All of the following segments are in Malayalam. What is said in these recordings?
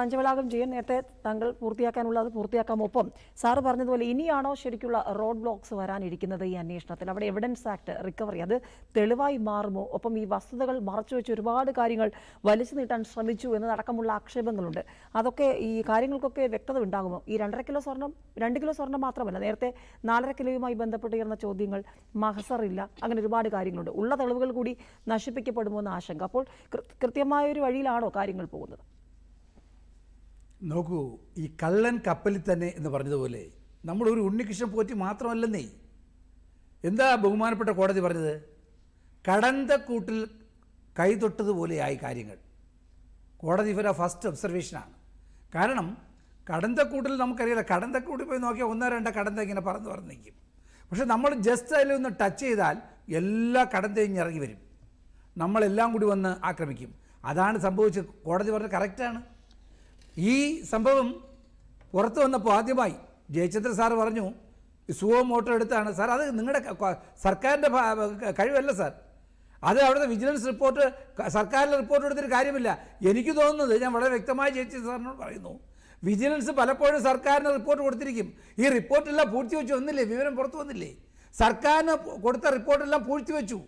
മഞ്ചവളാകം ചെയ്യാൻ നേരത്തെ താങ്കൾ പൂർത്തിയാക്കാനുള്ളത് പൂർത്തിയാക്കാം. ഒപ്പം സാറ് പറഞ്ഞതുപോലെ ഇനിയാണോ ശരിക്കുള്ള റോഡ് ബ്ലോക്സ് വരാനിരിക്കുന്നത് ഈ അന്വേഷണത്തിൽ? അവിടെ എവിഡൻസ് ആക്ട് റിക്കവറി അത് തെളിവായി മാറുമോ? ഒപ്പം ഈ വസ്തുതകൾ മറച്ചുവെച്ച് ഒരുപാട് കാര്യങ്ങൾ വലിച്ചു നീട്ടാൻ ശ്രമിച്ചു എന്നതടക്കമുള്ള ആക്ഷേപങ്ങളുണ്ട്. അതൊക്കെ ഈ കാര്യങ്ങൾക്കൊക്കെ വ്യക്തത ഉണ്ടാകുമോ? ഈ രണ്ടര കിലോ സ്വർണം രണ്ട് കിലോ സ്വർണം മാത്രമല്ല നേരത്തെ നാലര കിലോയുമായി ബന്ധപ്പെട്ട് ഉയർന്ന ചോദ്യങ്ങൾ മഹസറില്ല അങ്ങനെ ഒരുപാട് കാര്യങ്ങളുണ്ട്. ഉള്ള തെളിവുകൾ കൂടി നശിപ്പിക്കപ്പെടുമോ എന്ന ആശങ്ക. അപ്പോൾ കൃത്യമായ ഒരു വഴിയിലാണോ കാര്യങ്ങൾ പോകുന്നത്? നോക്കൂ ഈ കള്ളൻ കപ്പലിൽ തന്നെ എന്ന് പറഞ്ഞതുപോലെ നമ്മൾ ഒരു ഉണ്ണികൃഷ്ണൻ പോറ്റി മാത്രമല്ലെന്നേ. എന്താ ബഹുമാനപ്പെട്ട കോടതി പറഞ്ഞത്? കടന്ത കൂട്ടിൽ കൈതൊട്ടതുപോലെയായി കാര്യങ്ങൾ. കോടതി ഇവരുടെ ഫസ്റ്റ് ഒബ്സർവേഷനാണ് കാരണം കടന്തക്കൂട്ടിൽ നമുക്കറിയില്ല. കടന്തക്കൂട്ടിൽ പോയി നോക്കിയാൽ ഒന്നോ രണ്ടോ കടന്ത ഇങ്ങനെ പറന്ന് നിൽക്കും പക്ഷെ നമ്മൾ ജസ്റ്റ് അതിൽ ഒന്ന് ടച്ച് ചെയ്താൽ എല്ലാ കടന്തയും ഇറങ്ങി വരും. നമ്മളെല്ലാം കൂടി വന്ന് ആക്രമിക്കും. അതാണ് സംഭവിച്ചത്. കോടതി പറഞ്ഞത് കറക്റ്റാണ് ഈ സംഭവം പുറത്തു വന്നപ്പോൾ ആദ്യമായി ജയചന്ദ്ര സാർ പറഞ്ഞു സുവോ മോട്ടോർ എടുത്താണ്. സാർ അത് നിങ്ങളുടെ സർക്കാരിന്റെ കഴിവല്ല സാർ. അത് അവിടുത്തെ വിജിലൻസ് റിപ്പോർട്ട് സർക്കാരിന്റെ റിപ്പോർട്ട് എടുത്തിട്ട് കാര്യമില്ല. എനിക്ക് തോന്നുന്നത് ഞാൻ വളരെ വ്യക്തമായി ജയചന്ദ്ര സാറിനോട് പറയുന്നു വിജിലൻസ് പലപ്പോഴും സർക്കാരിന് റിപ്പോർട്ട് കൊടുത്തിരിക്കും. ഈ റിപ്പോർട്ടെല്ലാം പൂഴ്ത്തി വെച്ചു വന്നില്ലേ വിവരം പുറത്തു വന്നില്ലേ? സർക്കാരിന് കൊടുത്ത റിപ്പോർട്ടെല്ലാം പൂഴ്ത്തി വെച്ചു.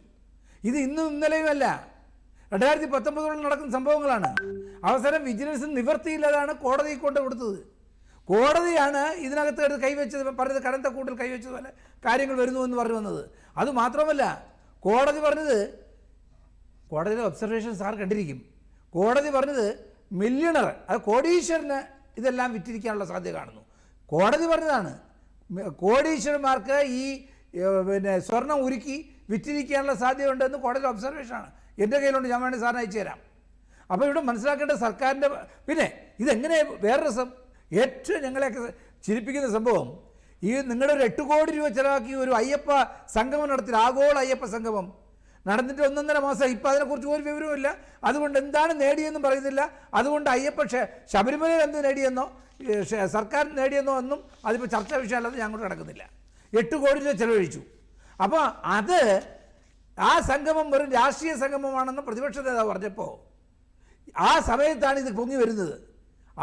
ഇത് ഇന്നും ഇന്നലെയുമല്ല. രണ്ടായിരത്തി പത്തൊമ്പതോളം നടക്കുന്ന സംഭവങ്ങളാണ്. അവസാനം വിജിലൻസ് നിവർത്തിയില്ലാതാണ് കോടതി കൊണ്ട് കൊടുത്തത്. കോടതിയാണ് ഇതിനകത്ത് എടുത്ത് കൈവച്ചത് പറഞ്ഞത് കടന്ത കൂട്ടിൽ കൈവച്ചത് പോലെ കാര്യങ്ങൾ വരുന്നു എന്ന് പറഞ്ഞു വന്നത്. അത് മാത്രമല്ല കോടതി പറഞ്ഞത് കോടതിയുടെ ഒബ്സർവേഷൻ സാർ കണ്ടിരിക്കും. കോടതി പറഞ്ഞത് മില്യണർ അത് കോടീശ്വരന് ഇതെല്ലാം വിറ്റിരിക്കാനുള്ള സാധ്യത കാണുന്നു. കോടതി പറഞ്ഞതാണ് കോടീശ്വരന്മാർക്ക് ഈ പിന്നെ സ്വർണം ഉരുക്കി വിറ്റിരിക്കാനുള്ള സാധ്യതയുണ്ടെന്ന് കോടതി ഒബ്സർവേഷനാണ്. എന്റെ കയ്യിലുണ്ട് ഞാൻ വേണമെങ്കിൽ സാറിന് അയച്ചു തരാം. അപ്പോൾ ഇവിടെ മനസ്സിലാക്കേണ്ട സർക്കാരിന്റെ പിന്നെ ഇതെങ്ങനെ വേറെ രസം ഏറ്റവും ഞങ്ങളെയൊക്കെ ചിരിപ്പിക്കുന്ന സംഭവം ഈ നിങ്ങളുടെ ഒരു എട്ട് കോടി രൂപ ചിലവാക്കി ഒരു അയ്യപ്പ സംഗമം നടത്തി ആഗോള അയ്യപ്പ സംഗമം. നടന്നിട്ട് ഒന്നൊന്നര മാസം ഇപ്പം അതിനെക്കുറിച്ച് ഒരു വിവരവുമില്ല. അതുകൊണ്ട് എന്താണ് നേടിയെന്നും പറയുന്നില്ല. അതുകൊണ്ട് അയ്യപ്പ ശബരിമലയിൽ എന്ത് നേടിയെന്നോ സർക്കാർ നേടിയെന്നോ ഒന്നും അതിപ്പോൾ ചർച്ചാ വിഷയമല്ലാതെ ഞാൻ നടക്കുന്നില്ല എട്ട് കോടി രൂപ ചിലവഴിച്ചു. അപ്പോൾ അത് ആ സംഗമം വെറും രാഷ്ട്രീയ സംഗമമാണെന്ന് പ്രതിപക്ഷ നേതാവ് പറഞ്ഞപ്പോൾ ആ സമയത്താണ് ഇത് പൊങ്ങി വരുന്നത്.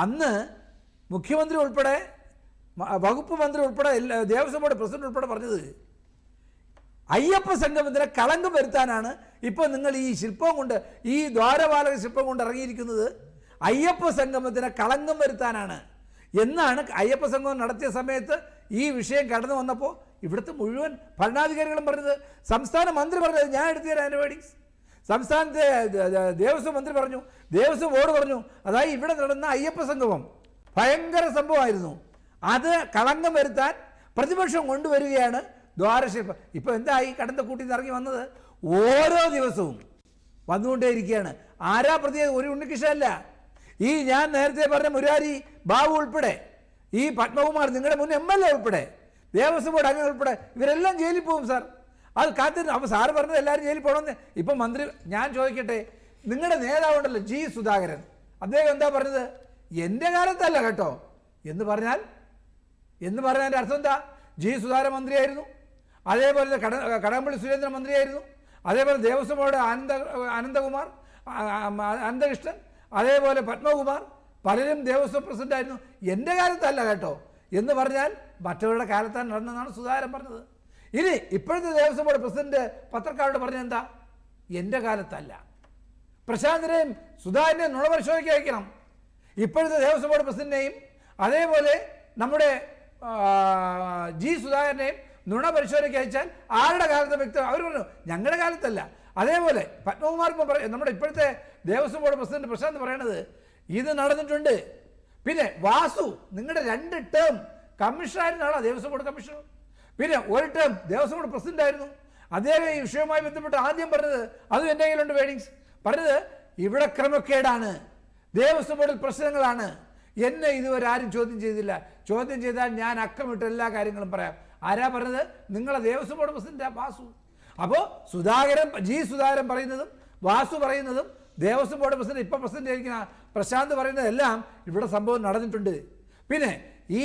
അന്ന് മുഖ്യമന്ത്രി ഉൾപ്പെടെ വകുപ്പ് മന്ത്രി ഉൾപ്പെടെ ദേവസ്വം ബോർഡ് പ്രസിഡന്റ് ഉൾപ്പെടെ പറഞ്ഞത് അയ്യപ്പ സംഗമത്തിന് കളങ്കം വരുത്താനാണ് ഇപ്പോൾ നിങ്ങൾ ഈ ശില്പം കൊണ്ട് ഈ ദ്വാരപാലക ശില്പം കൊണ്ട് ഇറങ്ങിയിരിക്കുന്നത്. അയ്യപ്പ സംഗമത്തിന് കളങ്കം വരുത്താനാണ്. എന്നാണ് അയ്യപ്പ സംഗമം നടത്തിയ സമയത്ത് ഈ വിഷയം കടന്നു വന്നപ്പോൾ ഇവിടുത്തെ മുഴുവൻ ഭരണാധികാരികളും പറഞ്ഞത്. സംസ്ഥാന മന്ത്രി പറഞ്ഞത് ഞാൻ എടുത്തു തരാം എന്റെ വേർഡിങ്സ് സംസ്ഥാനത്തെ ദേവസ്വം മന്ത്രി പറഞ്ഞു ദേവസ്വം ബോർഡ് പറഞ്ഞു അതായത് ഇവിടെ നടന്ന അയ്യപ്പ സംഗമം ഭയങ്കര സംഭവമായിരുന്നു. അത് കളങ്കം വരുത്താൻ പ്രതിപക്ഷം കൊണ്ടുവരികയാണ് ദ്വാരശില്പം. ഇപ്പോൾ എന്തായി കടന്ന കൂട്ടി ഇറങ്ങി വന്നത്? ഓരോ ദിവസവും വന്നുകൊണ്ടേയിരിക്കുകയാണ്. ആരാ പ്രതി? ഒരു ഉണ്ണികൃഷ്ണല്ല ഈ ഞാൻ നേരത്തെ പറഞ്ഞ മുരാരി ബാബു ഉൾപ്പെടെ ഈ പത്മകുമാർ നിങ്ങളുടെ മുൻ എം എൽ എ ഉൾപ്പെടെ ദേവസ്വം ബോർഡ് അംഗങ്ങൾ ഉൾപ്പെടെ ഇവരെല്ലാം ജയിലിൽ പോകും സാർ. അത് കാത്തിരുന്നു അപ്പോൾ സാറ് പറഞ്ഞത് എല്ലാവരും ജയിലിൽ പോകണമെന്ന് ഇപ്പം മന്ത്രി ഞാൻ ചോദിക്കട്ടെ നിങ്ങളുടെ നേതാവുണ്ടല്ലോ ജി സുധാകരൻ. അദ്ദേഹം എന്താ പറഞ്ഞത്? എന്റെ കാലത്തല്ല കേട്ടോ. എന്ന് പറഞ്ഞാൽ എന്ന് പറഞ്ഞതിന്റെ അർത്ഥം എന്താ? ജി സുധാകരൻ മന്ത്രിയായിരുന്നു. അതേപോലെ കട കടകംപള്ളി സുരേന്ദ്രൻ മന്ത്രിയായിരുന്നു. അതേപോലെ ദേവസ്വം ബോർഡ് ആനന്ദ അനന്തകുമാർ അനന്തകൃഷ്ണൻ അതേപോലെ പത്മകുമാർ പലരും ദേവസ്വം പ്രസിഡന്റായിരുന്നു എന്റെ കാലത്തല്ല കേട്ടോ. എന്ന് പറഞ്ഞാൽ മറ്റവരുടെ കാലത്താണ് നടന്നതെന്നാണ് സുധാകരൻ പറഞ്ഞത്. ഇനി ഇപ്പോഴത്തെ ദേവസ്വം ബോർഡ് പ്രസിഡന്റ് പത്രക്കാരോട് പറഞ്ഞ എന്താ? എന്റെ കാലത്തല്ല. പ്രശാന്തിനെയും സുധാകരനെയും നുണ പരിശോധിക്കാൻ അയക്കണം ഇപ്പോഴത്തെ ദേവസ്വം ബോർഡ് പ്രസിഡന്റിനെയും അതേപോലെ നമ്മുടെ ജി സുധാകരനെയും നുണ പരിശോധനയ്ക്ക് അയച്ചാൽ ആരുടെ കാലത്തെ വ്യക്തി അവർ പറഞ്ഞു ഞങ്ങളുടെ കാലത്തല്ല. അതേപോലെ പത്മകുമാർ നമ്മുടെ ഇപ്പോഴത്തെ ദേവസ്വം ബോർഡ് പ്രസിഡന്റ് പ്രശാന്ത് പറയണത് ഇത് നടന്നിട്ടുണ്ട്. പിന്നെ വാസു നിങ്ങളുടെ രണ്ട് ടേം കമ്മീഷണറായിരുന്നാണോ ദേവസ്വം ബോർഡ് കമ്മീഷണർ? പിന്നെ ഒരു ടേം ദേവസ്വം ബോർഡ് പ്രസിഡന്റ് ആയിരുന്നു. അദ്ദേഹം ഈ വിഷയവുമായി ബന്ധപ്പെട്ട് ആദ്യം പറഞ്ഞത് അതും എന്റെ കയ്യിലുണ്ട് വേഡിങ്സ് പറഞ്ഞത് ഇവിടെ ക്രമക്കേടാണ്. ദേവസ്വം ബോർഡിൽ പ്രശ്നങ്ങളാണ്. എന്നെ ഇതുവരെ ആരും ചോദ്യം ചെയ്തില്ല. ചോദ്യം ചെയ്താൽ ഞാൻ അക്കമിട്ട് എല്ലാ കാര്യങ്ങളും പറയാം. ആരാ പറഞ്ഞത്? നിങ്ങളെ ദേവസ്വം ബോർഡ് പ്രസിഡന്റ് വാസു. അപ്പോൾ സുധാകരൻ ജി സുധാകരൻ പറയുന്നതും വാസു പറയുന്നതും ദേവസ്വം ബോർഡ് പ്രസിഡന്റ് ഇപ്പം പ്രസിഡന്റ് ആയിരിക്കുന്ന പ്രശാന്ത് പറയുന്നതെല്ലാം ഇവിടെ സംഭവം നടന്നിട്ടുണ്ട്. പിന്നെ ഈ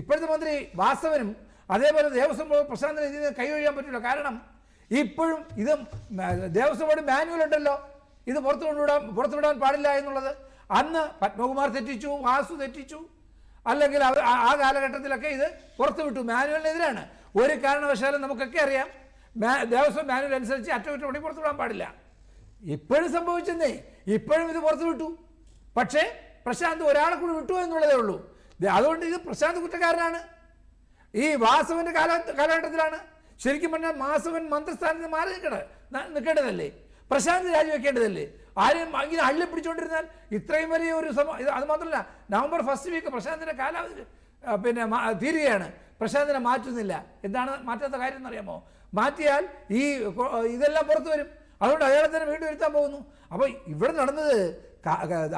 ഇപ്പോഴത്തെ മന്ത്രി വാസവനും അതേപോലെ ദേവസ്വം ബോർഡ് പ്രശാന്തിന് ഇതിന് കൈയൊഴിയാൻ പറ്റില്ല കാരണം ഇപ്പോഴും ഇത് ദേവസ്വം ബോർഡ് മാനുവൽ ഉണ്ടല്ലോ. ഇത് പുറത്തു കൊണ്ടുവിടാൻ പുറത്തുവിടാൻ പാടില്ല എന്നുള്ളത്. അന്ന് പത്മകുമാർ തെറ്റിച്ചു വാസു തെറ്റിച്ചു. അല്ലെങ്കിൽ അവർ ആ- കാലഘട്ടത്തിലൊക്കെ ഇത് പുറത്തു വിട്ടു. മാനുവലിനെതിരാണ്. ഒരു കാരണവശാലും നമുക്കൊക്കെ അറിയാം. ദേവസ്വം മാനുവൽ അനുസരിച്ച് അറ്റകുറ്റപ്പണി പുറത്തു വിടാൻ പാടില്ല. ഇപ്പോഴും സംഭവിച്ചെന്നേ. ഇപ്പോഴും ഇത് പുറത്തു വിട്ടു. പക്ഷേ പ്രശാന്ത് ഒരാളെ കൂടി വിട്ടു എന്നുള്ളതേ ഉള്ളൂ. അതുകൊണ്ട് ഇത് പ്രശാന്ത് കുറ്റക്കാരനാണ്. ഈ വാസവന്റെ കാല കാലഘട്ടത്തിലാണ്. ശരിക്കും പറഞ്ഞാൽ മാസുവൻ മന്ത്രിസ്ഥാനത്ത് മാറി നിൽക്കണ നിൽക്കേണ്ടതല്ലേ? പ്രശാന്ത് രാജിവെക്കേണ്ടതല്ലേ? ആരെയും ഇങ്ങനെ അള്ളി പിടിച്ചുകൊണ്ടിരുന്നാൽ ഇത്രയും വലിയ ഒരു സമയം അത് മാത്രമല്ല നവംബർ ഫസ്റ്റ് വീക്ക് പ്രശാന്തിന്റെ കാലാവധി പിന്നെ തീരുകയാണ്. പ്രശാന്തിനെ മാറ്റുന്നില്ല. എന്താണ് മാറ്റാത്ത കാര്യം എന്നറിയാമോ? മാറ്റിയാൽ ഈ ഇതെല്ലാം പുറത്തു വരും. അതുകൊണ്ട് അയാളെ തന്നെ വീണ്ടും വരുത്താൻ പോകുന്നു. അപ്പോൾ ഇവിടെ നടന്നത്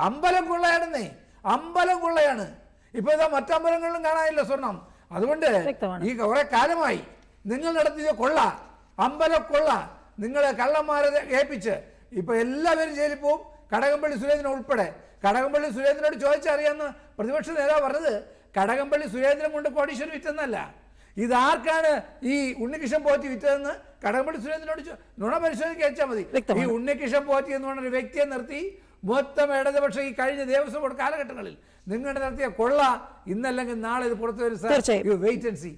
അമ്പലം കൊള്ളയാണെന്നേ. അമ്പലം കൊള്ളയാണ്. ഇപ്പൊ ഇതാ മറ്റമ്പലങ്ങളിലും കാണാനില്ല സ്വർണം. അതുകൊണ്ട് ഈ കുറെ കാലമായി നിങ്ങൾ നടത്തിയ കൊള്ള അമ്പല കൊള്ള നിങ്ങളെ കള്ളന്മാരെ ഏൽപ്പിച്ച്. ഇപ്പൊ എല്ലാവരും ജയിലിൽ പോവും. കടകംപള്ളി സുരേന്ദ്രൻ ഉൾപ്പെടെ. കടകംപള്ളി സുരേന്ദ്രനോട് ചോദിച്ചറിയാമെന്ന് പ്രതിപക്ഷ നേതാവ് പറഞ്ഞത് കടകംപള്ളി സുരേന്ദ്രൻ കൊണ്ട് കോടീശ്വരൻ വിറ്റെന്നല്ല. ഇതാർക്കാണ് ഈ ഉണ്ണികൃഷ്ണൻ പോറ്റി വിറ്റതെന്ന് കടകംപള്ളി സുരേന്ദ്രനോട് നുണ പരിശോധിക്കുക വെച്ചാൽ മതി. ഈ. ഉണ്ണികൃഷ്ണൻ പോറ്റി എന്ന് പറഞ്ഞ ഒരു വ്യക്തിയെ നിർത്തി മൊത്തം ഇടതുപക്ഷം ഈ കഴിഞ്ഞ ദേവസ്വം ബോർഡ് കാലഘട്ടങ്ങളിൽ നിങ്ങളുടെ നടത്തിയ കൊള്ള ഇന്നല്ലെങ്കിൽ നാളെ ഇത് പുറത്തു വരും സാർ വെയിറ്റ് ആൻഡ് സി